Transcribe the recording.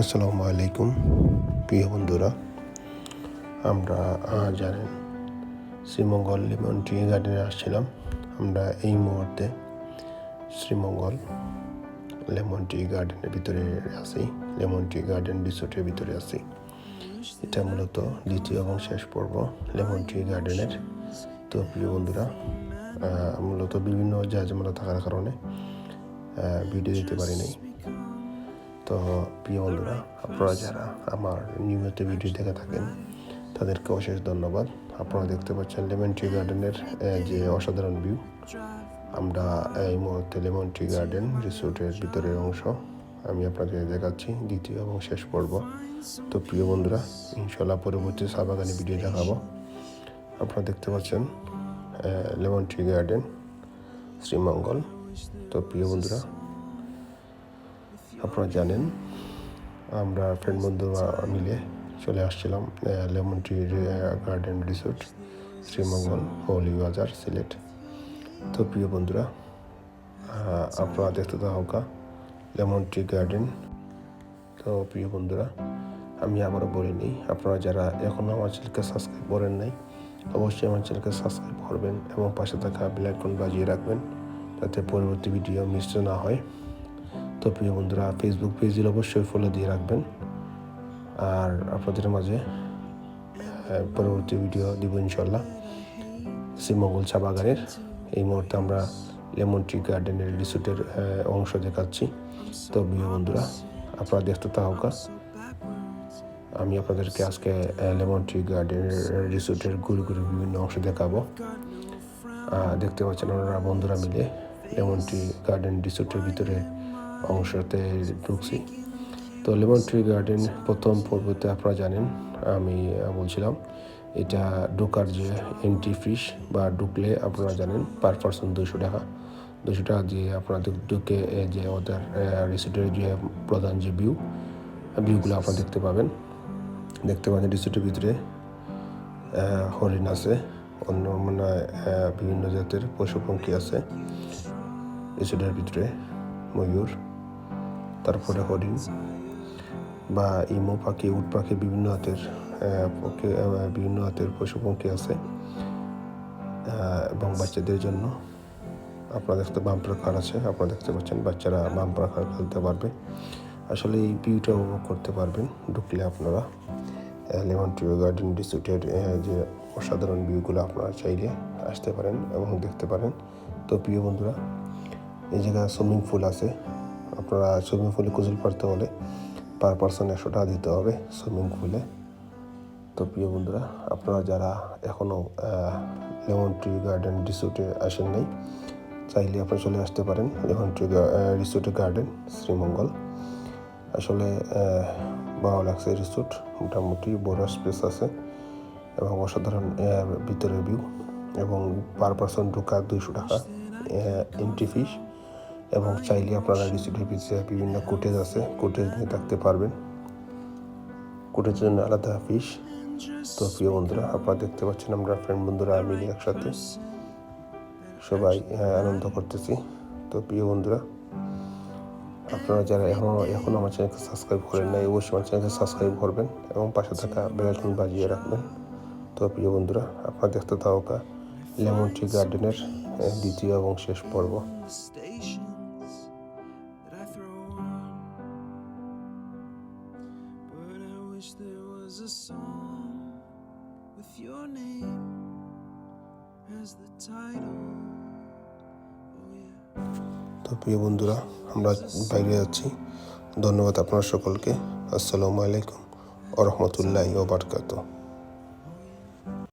আসসালামু আলাইকুম, প্রিয় বন্ধুরা। আমরা জানেন শ্রীমঙ্গল লেমন ট্রি গার্ডেনে আসছিলাম। আমরা এই মুহূর্তে শ্রীমঙ্গল লেমন ট্রি গার্ডেনের ভিতরে আছি। লেমন ট্রি গার্ডেন রিসোর্টের ভিতরে আছি। এটা মূলত দ্বিতীয় এবং শেষ পর্ব লেমন ট্রি গার্ডেনের। তো প্রিয় বন্ধুরা মূলত বিভিন্ন জাহাজমালা থাকার কারণে ভিডিও দিতে পারি নাই তো প্রিয় বন্ধুরা আপনারা যারা আমার নিয়মিত ভিডিও দেখে থাকেন, তাদেরকে অশেষ ধন্যবাদ। আপনারা দেখতে পাচ্ছেন লেমন ট্রি গার্ডেনের যে অসাধারণ ভিউ আমরা এই মুহূর্তে লেমন ট্রি গার্ডেন রিসোর্টের ভিতরের অংশ। আমি আপনাদের দেখাচ্ছি দ্বিতীয় এবং শেষ পর্ব। তো প্রিয় বন্ধুরা ইনশাল্লাহ পরবর্তী চা বাগানে ভিডিও দেখাবো। আপনারা দেখতে পাচ্ছেন লেমন ট্রি গার্ডেন শ্রীমঙ্গল। তো প্রিয় বন্ধুরা আপনারা জানেন, আমরা ফ্রেন্ড বন্ধুরা মিলে চলে আসছিলাম lemon tree garden resort Sreemangal হলি বাজার সিলেট তো প্রিয় বন্ধুরা আপনারা দেখতে থাকা লেমন ট্রি গার্ডেন তো প্রিয় বন্ধুরা, আমি আবারও বলে নিই, আপনারা যারা এখনও আমার চ্যানেলকে সাবস্ক্রাইব করেন নাই, অবশ্যই আমার চ্যানেলকে সাবস্ক্রাইব করবেন এবং পাশে থাকা বেলাইকন বাজিয়ে রাখবেন, যাতে পরবর্তী ভিডিও মিস না হয়। তো প্রিয় বন্ধুরা ফেসবুক পেজে অবশ্যই ফলো দিয়ে রাখবেন। আর আপনাদের মাঝে পরবর্তী ভিডিও দিব ইনশাল্লাহ শ্রীমঙ্গল চা বাগানের এই মুহূর্তে আমরা লেমন ট্রি গার্ডেনের রিসোর্টের অংশ দেখাচ্ছি। তো প্রিয় বন্ধুরা, আপনারা দেখতে থাকা আমি আপনাদেরকে আজকে লেমন ট্রি গার্ডেনের রিসোর্টের ঘুরে ঘুরে বিভিন্ন অংশ দেখাবো। দেখতে পাচ্ছেন ওনারা বন্ধুরা মিলে লেমন ট্রি গার্ডেন রিসোর্টের ভিতরে অংশতে ঢুকছি। তো লেমন ট্রি গার্ডেন প্রথম পর্বতে আপনারা জানেন, আমি বলছিলাম, এটা ঢোকার যে এন্ট্রি ফিস বা ঢুকলে আপনারা জানেন পার পার্সন দুশো টাকা। দুশো টাকা দিয়ে আপনাদের ঢুকে যে ওদের রিসোর্টের যে প্রধান যে ভিউ ভিউগুলো আপনারা দেখতে পাবেন। দেখতে পাবেন রিসোর্টের ভিতরে হরিণ আছে, অন্য মানে বিভিন্ন জাতের পশু পঙ্খী আছে রিসোর্টের ভিতরে ময়ূর। তারপরে হরিণ বা ইমো পাখি, উট পাখি বিভিন্ন হাতের বিভিন্ন হাতের পশু পঙ্খী আছে এবং বাচ্চাদের জন্য আপনারা দেখতে বাম্পার কার আছে, আপনারা দেখতে পাচ্ছেন বাচ্চারা বাম্পার কার খেলতে পারবে। আসলে এই ভিউটা উপভোগ করতে পারবেন, ঢুকলে আপনারা লেমন ট্রি গার্ডেন রিসোর্টের যে অসাধারণ ভিউগুলো আপনারা চাইলে আসতে পারেন এবং দেখতে পারেন। তো প্রিয় বন্ধুরা, এই জায়গায় সুইমিং পুল আছে আপনারা সুইমিং পুলে গোসল পারতে হলে পার পার্সন একশো টাকা দিতে হবে সুইমিং পুলে। তো প্রিয় বন্ধুরা, আপনারা যারা এখনও লেমন ট্রি গার্ডেন রিসোর্টে আসেন নাই, চাইলে আপনারা চলে আসতে পারেন লেমন ট্রি রিসোর্টে গার্ডেন শ্রীমঙ্গল। আসলে ভালো লাগছে রিসোর্ট মোটামুটি বড় স্পেস আছে এবং অসাধারণ ভিতরের ভিউ এবং পার পার্সন ঢোকা দুইশো টাকা এন্ট্রি ফিস এবং চাইলে আপনারা রিসোর্টের ভিতরে বিভিন্ন কোটেজ আছে কোটেজ নিয়ে থাকতে পারবেন। কোটেজের জন্য আলাদা ফিস তো প্রিয় বন্ধুরা, আপনারা দেখতে পাচ্ছেন আমরা ফ্রেন্ড বন্ধুরা মিলে একসাথে সবাই আনন্দ করতেছি। তো প্রিয় বন্ধুরা, আপনারা যারা এখনও এখন আমার চ্যানেলকে সাবস্ক্রাইব করেন নাই, অবশ্যই আমার চ্যানেলকে সাবস্ক্রাইব করবেন এবং পাশে থাকা বেলাইকন বাজিয়ে রাখবেন। তো প্রিয় বন্ধুরা, আপনারা দেখতে থাকা লেমন ট্রি গার্ডেনের দ্বিতীয় এবং শেষ পর্ব। Wish there was a song with your name as the title. Oh, তো প্রিয় বন্ধুরা আমরা বাইরে যাচ্ছি। ধন্যবাদ আপনার সকলকে। আসসালামু আলাইকুম ও রহমতুল্লাহি ওবরকাতুহ